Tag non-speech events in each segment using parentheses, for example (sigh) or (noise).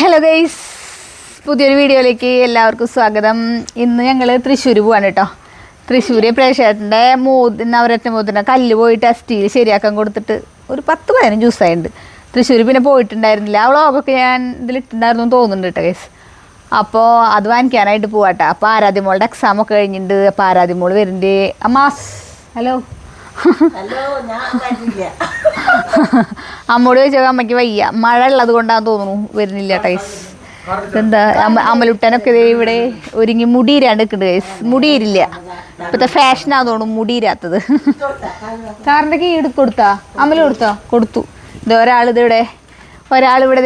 Hello guys പുതിയൊരു വീഡിയോയിലേക്ക് എല്ലാവർക്കും സ്വാഗതം. ഇന്ന് ഞങ്ങൾ തൃശ്ശൂർ പോവാണ് കേട്ടോ. തൃശ്ശൂർ പ്രേക്ഷകന്റെ മൂതി നവരത്ന മൂത്തിന്റെ കല്ല് പോയിട്ട് സ്റ്റീൽ ശരിയാക്കാൻ കൊടുത്തിട്ട് ഒരു പത്ത് പതിനഞ്ച് ദിവസമായിട്ടുണ്ട് തൃശ്ശൂർ പിന്നെ പോയിട്ടുണ്ടായിരുന്നില്ല. ആ വ്ളോഗൊക്കെ ഞാൻ ഇതിലിട്ടുണ്ടായിരുന്നു തോന്നുന്നുണ്ട് കേട്ടോ ഗൈസ് അപ്പോൾ അത് വാങ്ങിക്കാനായിട്ട് പോവാട്ടെ. അപ്പോൾ ആരാധ്യമോളുടെ എക്സാമൊക്കെ കഴിഞ്ഞിട്ടുണ്ട് അപ്പോൾ ആരാധ്യമോൾ വരുന്നുണ്ട് അമ്മാസ് ഹലോ അമ്മോട് ചോദിച്ചാൽ അമ്മയ്ക്ക് വയ്യ. മഴ ഉള്ളത് കൊണ്ടാന്ന് തോന്നുന്നു വരുന്നില്ല ടൈസ് എന്താ അമ്മലുട്ടനൊക്കെ അമലുട്ടനൊക്കെ ഇവിടെ ഒരുങ്ങി മുടിയിരാണ്ട് നിൽക്കുന്നുണ്ട് ഗൈസ് മുടിയിരില്ല ഫാഷൻ ആ തോന്നും മുടിയിരാത്തത് സാറിന്റെ കീ എടുത്ത് കൊടുത്താ? അമൽ കൊടുത്താ? കൊടുത്തു. ഇത് ഒരാളിത് ഇവിടെ. ഒരാളിവിടെ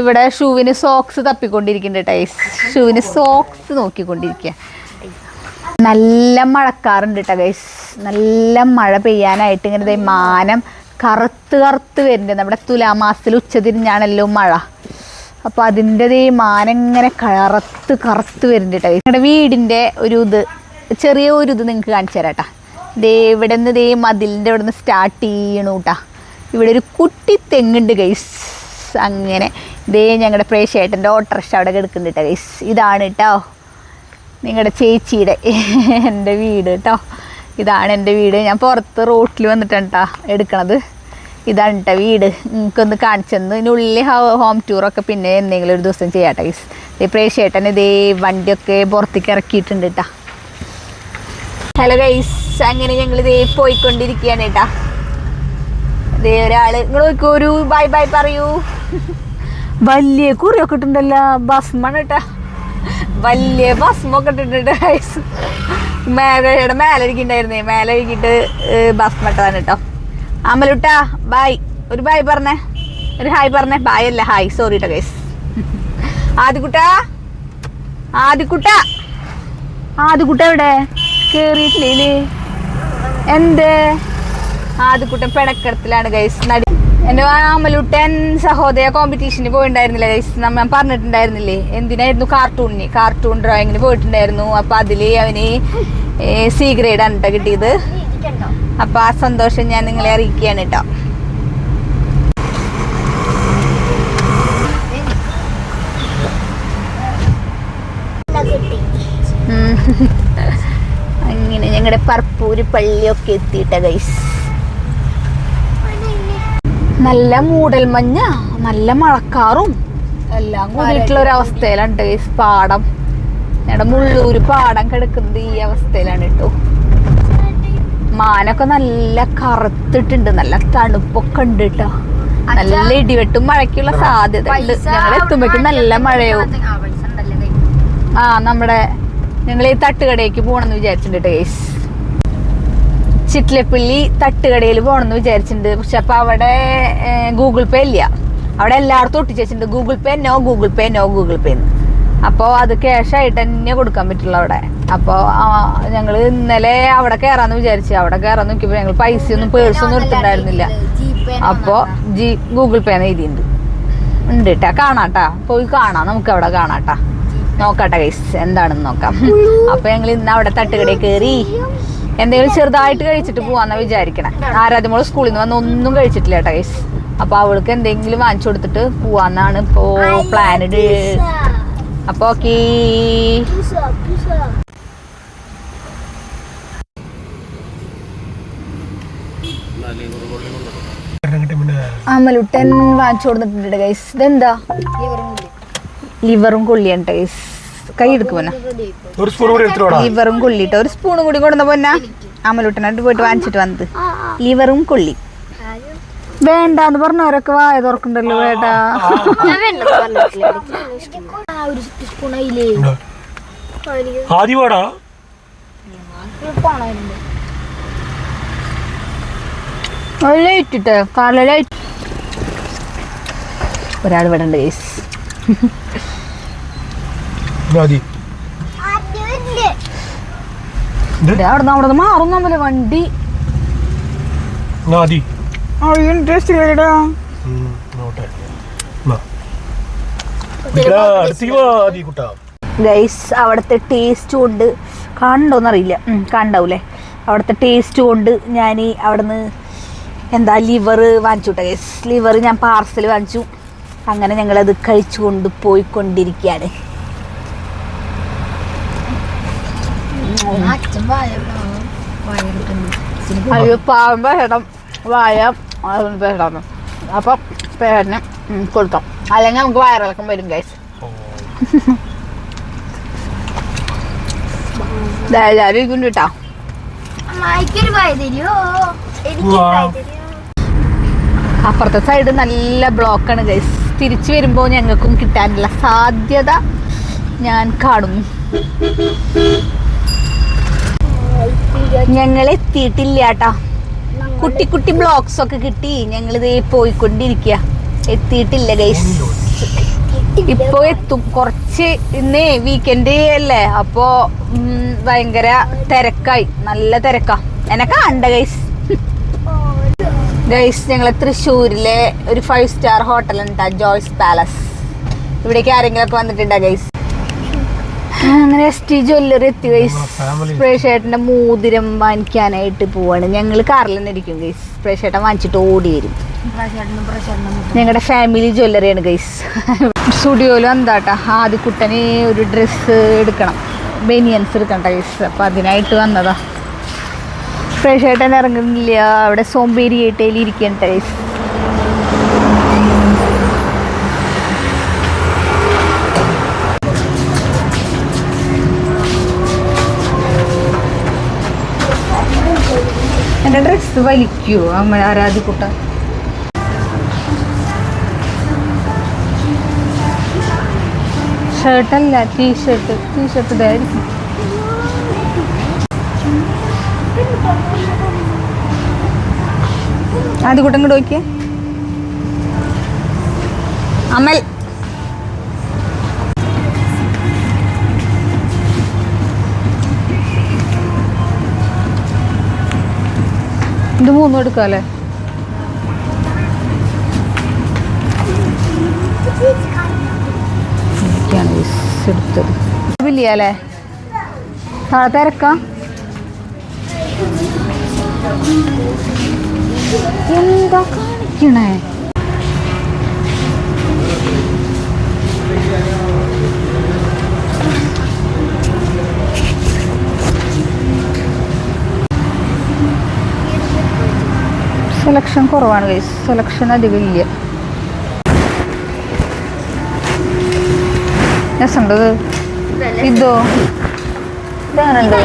ഇവിടെ ഷൂവിന് സോക്സ് തപ്പിക്കൊണ്ടിരിക്കുന്നുണ്ട് ടൈസ് ഷൂവിന് സോക്സ് നോക്കിക്കൊണ്ടിരിക്കുക നല്ല മഴക്കാറുണ്ട് കേട്ടോ ഗൈസ് നല്ല മഴ പെയ്യാനായിട്ട് ഇങ്ങനെ മാനം കറുത്ത് കറുത്ത് വരുന്നുണ്ട്. നമ്മുടെ തുലാമാസത്തിൽ ഉച്ചതിരിഞ്ഞാണല്ലോ മഴ. അപ്പോൾ അതിന്റെ ഈ മാനം ഇങ്ങനെ കറുത്ത് കറുത്ത് വരുന്നുണ്ട് കേട്ടോ നിങ്ങളുടെ വീടിന്റെ ഒരു ഇത് ചെറിയ ഒരു ഇത് നിങ്ങൾക്ക് കാണിച്ചു തരാം കേട്ടോ ദേ ഇവിടെ നിന്ന് ദേ മതിലിന്റെ ഇവിടെ നിന്ന് സ്റ്റാർട്ട് ചെയ്യണു കേട്ടോ ഇവിടെ ഒരു കുട്ടി തെങ്ങുണ്ട് ഗൈസ് അങ്ങനെ ദേ ഞങ്ങളുടെ പ്രേക്ഷേട്ടന്റെ ഓട്ടോറിക്ഷ അവിടെ കിടക്കുന്നുണ്ട് കേട്ടോ ഗൈസ് ഇതാണ് കേട്ടോ നിങ്ങളുടെ ചേച്ചിയുടെ (laughs) എന്റെ വീട് കേട്ടോ ഇതാണ് എന്റെ വീട്. ഞാൻ പുറത്ത് റോട്ടിൽ വന്നിട്ടാണ് കേട്ടോ എടുക്കണത്. ഇതാണ് കേട്ടോ വീട്. നിങ്ങൾക്കൊന്ന് കാണിച്ചെന്ന് ഇതിനുള്ളിൽ ഹോം ടൂറൊക്കെ പിന്നെ എന്തെങ്കിലും ഒരു ദിവസം ചെയ്യാട്ടെ ഗൈസ് ഈ പ്രേക്ഷേട്ടൻ ഇതേ വണ്ടിയൊക്കെ പുറത്തേക്ക് ഇറക്കിയിട്ടുണ്ട് കേട്ടോ ഹലോ ഗൈസ് അങ്ങനെ ഞങ്ങൾ ഇതേ പോയിക്കൊണ്ടിരിക്കുകയാണ് കേട്ടോ ഇതേ ഒരാൾ നിങ്ങൾ ഒരു ബൈ ബൈ പറയൂ. (laughs) വലിയ കുറിയൊക്കെ ഇട്ടുണ്ടല്ലോ ഭസ്മാണ് കേട്ടാ വലിയ ഭസ്മൊക്കെ ഇട്ടിട്ടുണ്ട് ഗൈസ് മേലയുടെ മേലെ ഇരിക്കണ്ടായിരുന്നേ മേലെ ഇരിക്കിട്ട് ഭസ്മ ഇട്ടതാണ് കേട്ടോ അമലുട്ടാ ബായ് ഒരു ബായ് പറഞ്ഞേ. ഒരു ഹായ് പറഞ്ഞേ. ബായ് അല്ല ഹായ് സോറി കേട്ടോ ഗൈസ് ആദിക്കുട്ടാ? ആദിക്കുട്ട? എവിടെ? കേറിയിട്ടില്ലേ എന്ത്? ആദ്യക്കുട്ട പിണക്കടത്തിലാണ് ഗൈസ് നടി എന്റെ അമലുട്ടൻ സഹോദയ കോമ്പറ്റീഷന് പോയിട്ടുണ്ടായിരുന്നില്ല ഗൈസ് നമ്മൾ പറഞ്ഞിട്ടുണ്ടായിരുന്നില്ലേ? എന്തിനായിരുന്നു കാർട്ടൂണിന് കാർട്ടൂൺ ഡ്രോയിങ്ങിന് പോയിട്ടുണ്ടായിരുന്നു. അപ്പൊ അതിൽ അവന് സി ഗ്രേഡ് ആണ് കേട്ടോ കിട്ടിയത്. അപ്പൊ ആ സന്തോഷം ഞാൻ നിങ്ങളെ അറിയിക്കുകയാണ് കേട്ടോ. (laughs) അങ്ങനെ ഞങ്ങളുടെ പർപ്പൂര് പള്ളിയൊക്കെ എത്തിയിട്ട ഗൈസ് നല്ല മൂടൽ മഞ്ഞ നല്ല മഴക്കാറും. എല്ലാം കൂടിയിട്ടുള്ള ഒരു അവസ്ഥയിലുണ്ട് പാടം. ഞങ്ങളുടെ മുള്ളൂര് പാടം കിടക്കുന്നത് ഈ അവസ്ഥയിലാണ് കേട്ടോ മാനൊക്കെ നല്ല കറുത്തിട്ടുണ്ട് നല്ല തണുപ്പൊക്കെ ഉണ്ട് കേട്ടോ നല്ല ഇടിവെട്ടും മഴയ്ക്കുള്ള സാധ്യത ഉണ്ട് ഞങ്ങൾ എത്തുമ്പോഴേക്കും നല്ല മഴയാവും. ആ നമ്മുടെ ഞങ്ങൾ ഈ തട്ടുകടയ്ക്ക് പോകണമെന്ന് വിചാരിച്ചിട്ടുണ്ട് ഗൈസ് ചിറ്റിലപ്പള്ളി തട്ടുകടയിൽ പോകണമെന്ന് വിചാരിച്ചിട്ടുണ്ട്. പക്ഷെ അപ്പൊ അവിടെ ഗൂഗിൾ പേ ഇല്ല. അവിടെ എല്ലായിടത്തും ഒട്ടിച്ചിട്ടുണ്ട് Google Pay no Google Pay no Google Pay എന്ന്. അപ്പോൾ അത് ക്യാഷ് ആയിട്ട് തന്നെ കൊടുക്കാൻ പറ്റുള്ളൂ അവിടെ. അപ്പോൾ ഞങ്ങൾ ഇന്നലെ അവിടെ കയറാന്ന് വിചാരിച്ചു. അവിടെ കയറാൻ നോക്കിയപ്പോൾ ഞങ്ങൾ പൈസ ഒന്നും പേഴ്സ് ഒന്നും എടുത്തിട്ടുണ്ടായിരുന്നില്ല. അപ്പോൾ ജി ഗൂഗിൾ പേ എന്ന് എഴുതിയിട്ടുണ്ട്. ഉണ്ട് കേട്ടാ കാണാട്ടാ. പോയി കാണാം. നമുക്ക് അവിടെ കാണാട്ടാ. നോക്കാട്ടെ ഗൈസ് എന്താണെന്ന് നോക്കാം. അപ്പൊ ഞങ്ങൾ ഇന്ന് അവിടെ തട്ടുകടയിൽ കയറി എന്തെങ്കിലും ചെറുതായിട്ട് കഴിച്ചിട്ട് പോവാന്നാ വിചാരിക്കണേ. ആരാധ്യമോൾ സ്കൂളിൽ നിന്ന് വന്ന് ഒന്നും കഴിച്ചിട്ടില്ല കേട്ടോ ഗൈസ് അപ്പൊ അവൾക്ക് എന്തെങ്കിലും വാങ്ങിച്ചു കൊടുത്തിട്ട് പോവാന്നാണ് ഇപ്പോ പ്ലാനഡ് അപ്പൊ ഓക്കേ. അമലുട്ടൻ വാങ്ങിച്ചു കൊടുത്തിട്ടുണ്ട് ഗൈസ് ഇതെന്താ? ലിവറും കൊള്ളിയാണ് ഗൈസ് കൈ എടുക്കുമോ ഒരു സ്പൂൺ കൂടി എടുത്തോടാ ലിവറും കൊള്ളിട്ട്. ഒരു സ്പൂൺ കൂടി കൊണ്ടുവന്ന പൊന്ന. അമലൂട്ടനായിട്ട് പോയിട്ട് വാങ്ങിച്ചിട്ട് വന്നത്. ലിവറും കൊള്ളി. വേണ്ടാന്ന് പറഞ്ഞവരൊക്കെ വായ തുറക്കണ്ടല്ലോ വേട്ടാ ആദ്യം വാടാ. ലൈറ്റ് ഇട്ട്? കാല ലൈറ്റ്. ഒരാൾ വിടണ്ട ഉണ്ട് വണ്ടി. അവിടുത്തെ ടേസ്റ്റ് കൊണ്ട് കണ്ടോന്നറിയില്ല. കണ്ടാവൂലേ? അവിടുത്തെ ടേസ്റ്റ് കൊണ്ട് ഞാൻ അവിടുന്ന് എന്താ ലിവർ വാങ്ങിച്ചു കേട്ടോ ഗൈസ് ലിവർ ഞാൻ പാർസൽ വാങ്ങിച്ചു. അങ്ങനെ ഞങ്ങളത് കഴിച്ചുകൊണ്ട് പോയിക്കൊണ്ടിരിക്കുകയാണ്. അച്ഛൻ വായ. അയ്യോ പാവം. പേടം വായ പേടാണ് അപ്പം പേടിന് കൊടുക്കാം. അല്ലെങ്കിൽ നമുക്ക് വയറിളക്കം വരും ഗൈസ് (laughs) എല്ലാവരും ഇരിക്കുന്നു കേട്ടോ. അപ്പുറത്തെ സൈഡ് നല്ല ബ്ലോക്കാണ് ഗൈസ് തിരിച്ചു വരുമ്പോൾ ഞങ്ങൾക്കും കിട്ടാനുള്ള സാധ്യത ഞാൻ കാണുന്നു ഞങ്ങൾ എത്തിയിട്ടില്ല കേട്ടോ കുട്ടി കുട്ടി ബ്ലോക്സ് ഒക്കെ കിട്ടി. ഞങ്ങൾ ഇതേ പോയിക്കൊണ്ടിരിക്കുക എത്തിയിട്ടില്ല ഗൈസ് ഇപ്പൊ എത്തും. കുറച്ച് ഇന്നേ വീക്കെൻഡ് അല്ലേ? അപ്പോ ഭയങ്കര തിരക്കായി. നല്ല തിരക്കാ. എന്നെ കാണണ്ട ഗൈസ് ഗൈസ് ഞങ്ങളെ തൃശ്ശൂരിലെ ഒരു ഫൈവ് സ്റ്റാർ ഹോട്ടൽ ഉണ്ടാ ജോയ്സ് പാലസ് ഇവിടേക്ക് ആരെങ്കിലും ഒക്കെ വന്നിട്ടുണ്ടാ ഗൈസ് അങ്ങനെ എസ് ടി ജ്വല്ലറി എത്തി ഗൈസ് ഫാമിലി പ്രേഷേട്ടന്റെ മോതിരം വാങ്ങിക്കാനായിട്ട് പോവാണ്. ഞങ്ങൾ കാറിൽ തന്നെ ഇരിക്കും ഗൈസ് പ്രേഷേട്ടൻ വാങ്ങിച്ചിട്ട് ഓടി വരും. ഞങ്ങളുടെ ഫാമിലി ജ്വല്ലറിയാണ് ഗൈസ് സ്റ്റുഡിയോയിലും എന്താട്ടാ കുട്ടനെ ഒരു ഡ്രസ്സ് എടുക്കണം. ബനിയൻസ് എടുക്കണ്ട ഗൈസ് അപ്പം അതിനായിട്ട് വന്നതാ. പ്രേഷേട്ടൻ ഇറങ്ങുന്നില്ല. അവിടെ സോംബേരി ഏട്ടയിൽ ഇരിക്കണ്ട ഗൈസ് ഡ്രസ്സ് വലിക്കുമോ അമ്മ ആരാധിക്കുട്ട. ഷർട്ടല്ല ടീഷർട്ട് ടീഷർട്ട് ഇതായിരിക്കും. അത് കൂട്ടം കൂടെ നോക്കിയേ. അമൽ. ഇത് മൂന്നും എടുക്കാല്ലേ എനിക്കാണ് ബസ് എടുത്തത്. ഇല്ല അല്ലേ? തിരക്കാം. എന്താ കാണിക്കണേ? സെലക്ഷൻ കുറവാണ് ഗൈസ് സെലക്ഷൻ അധികം ഇല്ല. രസമുണ്ടത് ഇതോ? ഇതെങ്ങനെയുണ്ട്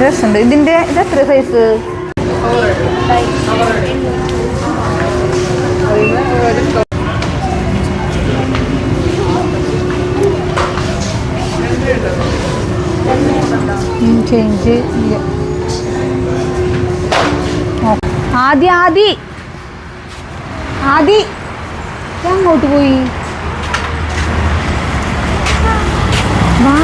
രസമുണ്ട് ഇതിന്റെ ഇത് എത്ര സൈസ് ചേഞ്ച് ആദി ആദി. ആദി. അങ്ങോട്ട് പോയി. വാ.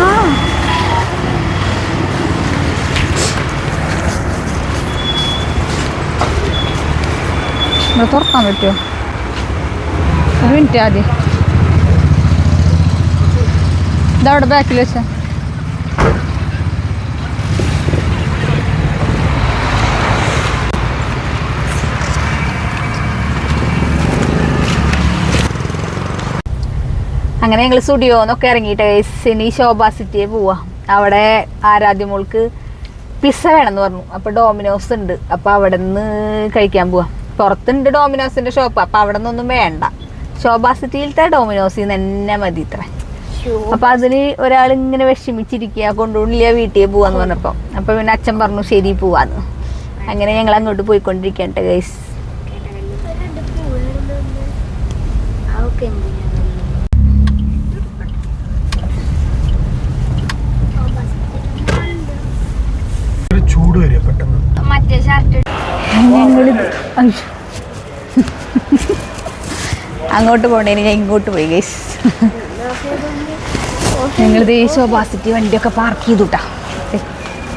ഇവിടെ തുറക്കാൻ പറ്റുമോ? ഒരു മിനിറ്റ് ആദ്യം ഇതവിടെ ബാക്കിൽ വെച്ച. അങ്ങനെ ഞങ്ങൾ സ്റ്റുഡിയോന്നൊക്കെ ഇറങ്ങിയിട്ട് ഇനി ശോഭ സിറ്റിയെ പോവാ. അവിടെ ആരാധ്യമോൾക്ക് പിസ്സ വേണമെന്ന് പറഞ്ഞു. അപ്പൊ ഡോമിനോസ് ഉണ്ട്. അപ്പൊ അവിടെ നിന്ന് കഴിക്കാൻ പോവാ. പുറത്തുണ്ട് ഡോമിനോസിന്റെ ഷോപ്പ് അപ്പൊ അവിടെ നിന്നൊന്നും വേണ്ട. ശോഭ സിറ്റിയിലത്തെ ഡോമിനോസിൽ നിന്ന് തന്നെ മതി ഇത്ര. അപ്പൊ അതിന് ഒരാൾ ഇങ്ങനെ വിഷമിച്ചിരിക്കുക കൊണ്ടുപോണില്ല വീട്ടിൽ പോവാന്ന് പറഞ്ഞപ്പോ. അപ്പൊ പിന്നെ അച്ഛൻ പറഞ്ഞു ശരി പോവാന്ന്. അങ്ങനെ ഞങ്ങൾ അങ്ങോട്ട് പോയിക്കൊണ്ടിരിക്കട്ടെ ഗൈസ് അവക്ക് ഒരു ചൂട് വരിക പെട്ടെന്ന് മറ്റേ ഷർട്ട് ഞങ്ങളിത് അയ്യോ. അങ്ങോട്ട് പോണേന് ഞാൻ ഇങ്ങോട്ട് പോയി ഗൈസ് ഞങ്ങൾ ഈ ശോഭാസിറ്റി വണ്ടിയൊക്കെ പാർക്ക് ചെയ്തുട്ടാ.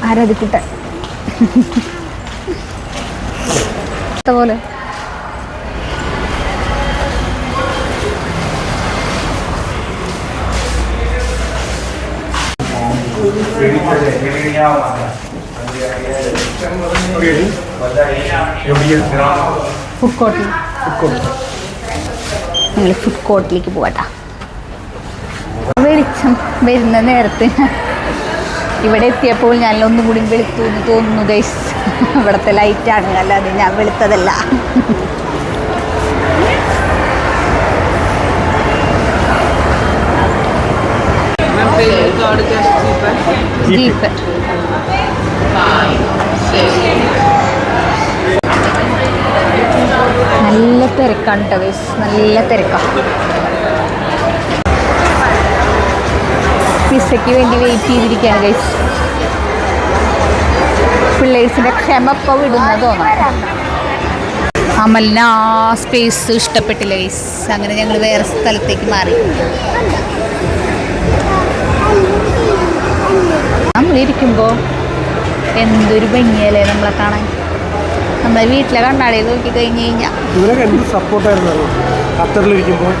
ആരാധിക്കുട്ട? പോലെ. Okay. ഫുഡ് കോർട്ടിൽ ഞങ്ങൾ ഫുഡ് കോർട്ടിലേക്ക് പോകട്ടാ വെളിച്ചം വരുന്ന നേരത്ത് ഇവിടെ എത്തിയപ്പോൾ ഞാൻ ഒന്നും കൂടി വെളുത്തു എന്ന് തോന്നുന്നു ഗൈസ് ഇവിടുത്തെ ലൈറ്റാണ് അല്ലാതെ ഞാൻ വെളുത്തതല്ല. ജീപ്പ് നല്ല തിരക്കാണ് കേട്ടോ നല്ല തിരക്കാണ് പിസയ്ക്ക് വേണ്ടി വെയിറ്റ് ചെയ്തിരിക്കുകയാണ് ഗൈസ് പിള്ളേഴ്സിന്റെ ക്ഷമ ഇപ്പോൾ വിടുന്ന തോന്നാം അമലിന് ആ സ്പേസ് ഇഷ്ടപ്പെട്ടില്ല ഗൈസ് അങ്ങനെ ഞങ്ങൾ വേറെ സ്ഥലത്തേക്ക് മാറി. നമ്മളിരിക്കുമ്പോൾ എന്തൊരു ഭംഗിയല്ലേ നമ്മളെ കാണാൻ. നമ്മളെ വീട്ടിലെ കണ്ണാടി നോക്കി കഴിഞ്ഞു കഴിഞ്ഞാൽ ഇവരൊക്കെ എന്ത് സപ്പോർട്ടായിരുന്നു ഖത്തറിലിരിക്കുമ്പോൾ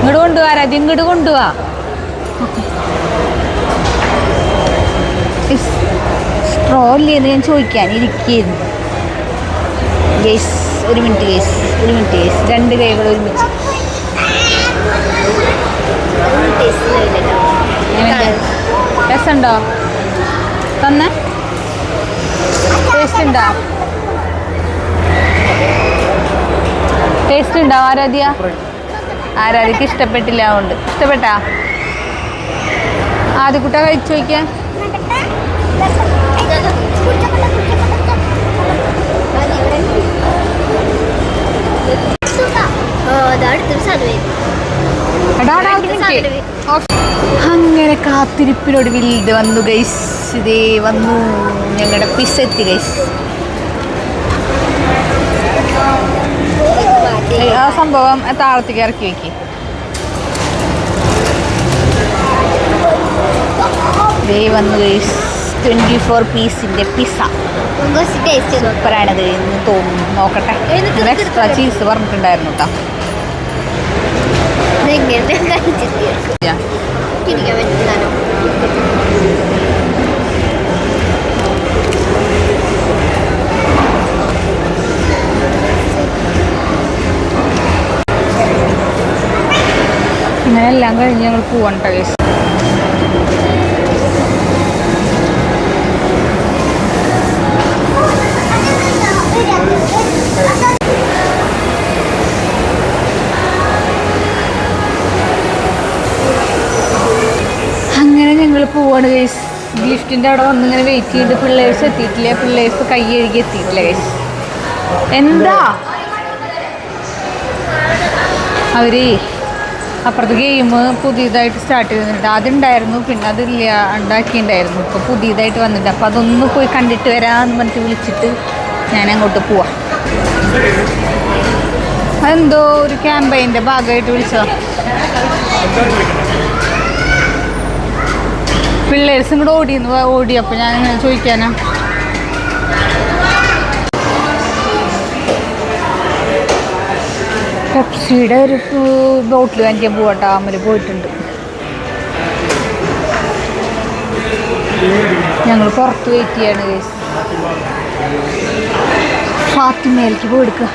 ഇങ്ങോട്ട് കൊണ്ടുപോവാ രാജ ഇങ്ങോട്ട് കൊണ്ടുപോവാ സ്ട്രോ ഇല്ലേന്ന് ഞാൻ ചോദിക്കാൻ ഇരിക്കുന്നു. ഗേസ് ഒരു മിനിറ്റ് ഗേസ് ഒരു മിനിറ്റ് ടേസ്റ്റ് രണ്ട് കൈകൾ ഒരുമിച്ച്? രസമുണ്ടോ? തന്നെ? ടേസ്റ്റ് ഉണ്ടോ? ടേസ്റ്റ് ഉണ്ടോ ആരാധ്യ? ആരാധ്യക്ക് ഇഷ്ടപ്പെട്ടില്ല അതുകൊണ്ട്. ഇഷ്ടപ്പെട്ടാ? ആദ്യക്കുട്ട കഴിച്ചു നോക്കിയാ. അങ്ങനെ കാത്തിരിപ്പിനൊടുവിൽ ഇത് വന്നു ഗൈസ് ഇതേ വന്നു. ഞങ്ങളുടെ പിസ് എത്തി ഗൈസ് ആ സംഭവം താളത്തേക്ക് ഇറക്കി വെക്കി. ദേ വന്നു ഗൈസ് ട്വന്റി ഫോർ പീസിന്റെ പിസ്സ. സൂപ്പറാണത് എന്ന് തോന്നുന്നു. നോക്കട്ടെ. എക്സ്ട്രാ ചീസ് പറഞ്ഞിട്ടുണ്ടായിരുന്നു കേട്ടോ ഇതെങ്ങനെ കഴിച്ചിട്ട് ഇരിക്കാൻ പറ്റുന്നതാണോ ഇങ്ങനെ എല്ലാം കഴിഞ്ഞ് ഞങ്ങൾ പോവണ്ട ഗൈസ് ഞങ്ങൾ പോവാണ് ഗൈസ് ലിഫ്റ്റിന്റെ അവിടെ വന്ന് ഇങ്ങനെ വെയിറ്റ് ചെയ്ത് പിള്ളേഴ്സ് എത്തിയിട്ടില്ല. പിള്ളേഴ്സ് കൈ കഴുകി എത്തിയിട്ടില്ല ഗൈസ് എന്താ? അവർ അപ്പുറത്ത് ഗെയിം പുതിയതായിട്ട് സ്റ്റാർട്ട് ചെയ്തിട്ടുണ്ട്. അതുണ്ടായിരുന്നു പിന്നെ അതില്ല ഉണ്ടാക്കിയിട്ടുണ്ടായിരുന്നു. ഇപ്പോൾ പുതിയതായിട്ട് വന്നിട്ട് അപ്പോൾ അതൊന്ന് പോയി കണ്ടിട്ട് വരാമെന്ന് പറഞ്ഞിട്ട് വിളിച്ചിട്ട് ഞാൻ അങ്ങോട്ട് പോവാം. അതെന്തോ ഒരു ക്യാമ്പയിന്റെ ഭാഗമായിട്ട് വിളിച്ചോ പിള്ളേഴ്സും കൂടെ ഓടി അപ്പൊ ഞാൻ ഇങ്ങനെ ചോദിക്കാനാ. പെപ്സിയുടെ ഒരു ബോട്ടിൽ വാങ്ങിക്കാൻ പോവാട്ടോ. അമ്മ പോയിട്ടുണ്ട്. ഞങ്ങൾ പുറത്ത് വെയിറ്റ് ചെയ്യാണ് ഫാത്തിമേലേക്ക് ഫാത്തിമയിലേക്ക് പോയെടുക്കുക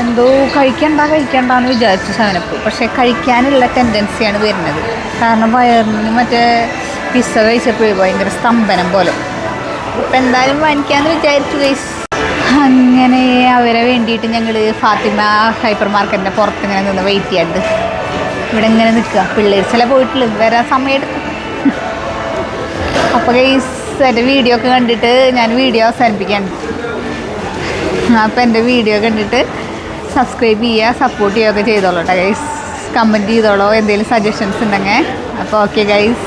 എന്തോ കഴിക്കണ്ട കഴിക്കണ്ടെന്ന് വിചാരിച്ചു സാധനപ്പോൾ പക്ഷെ കഴിക്കാനുള്ള ടെൻഡൻസിയാണ് വരുന്നത്. കാരണം വയറിന് മറ്റേ പിസ്സ കഴിച്ചപ്പോഴേ ഭയങ്കര സ്തംഭനം പോലെ. ഇപ്പം എന്തായാലും വാങ്ങിക്കാമെന്ന് വിചാരിച്ചു ഗൈസ് അങ്ങനെ അവരെ വേണ്ടിയിട്ട് ഞങ്ങൾ ഫാത്തിമ ഹൈപ്പർ മാർക്കറ്റിന്റെ പുറത്ത് ഇങ്ങനെ നിന്ന് വെയിറ്റ് ചെയ്യാണ്ട്. ഇവിടെ ഇങ്ങനെ നിൽക്കുക. പിള്ളേർ ചില പോയിട്ടുള്ളൂ. വരാൻ സമയമെടുക്കും അപ്പോൾ ഗൈസ് എന്റെ വീഡിയോ ഒക്കെ കണ്ടിട്ട് ഞാൻ വീഡിയോ അവസാനിപ്പിക്കാൻ അപ്പോൾ എന്റെ വീഡിയോ കണ്ടിട്ട് സബ്സ്ക്രൈബ് ചെയ്യുക സപ്പോർട്ട് ചെയ്യുകയൊക്കെ ചെയ്തോളൂ കേട്ടോ ഗൈസ് കമന്റ് ചെയ്തോളൂ എന്തെങ്കിലും സജഷൻസ് ഉണ്ടെങ്കിൽ. അപ്പോൾ ഓക്കെ ഗൈസ്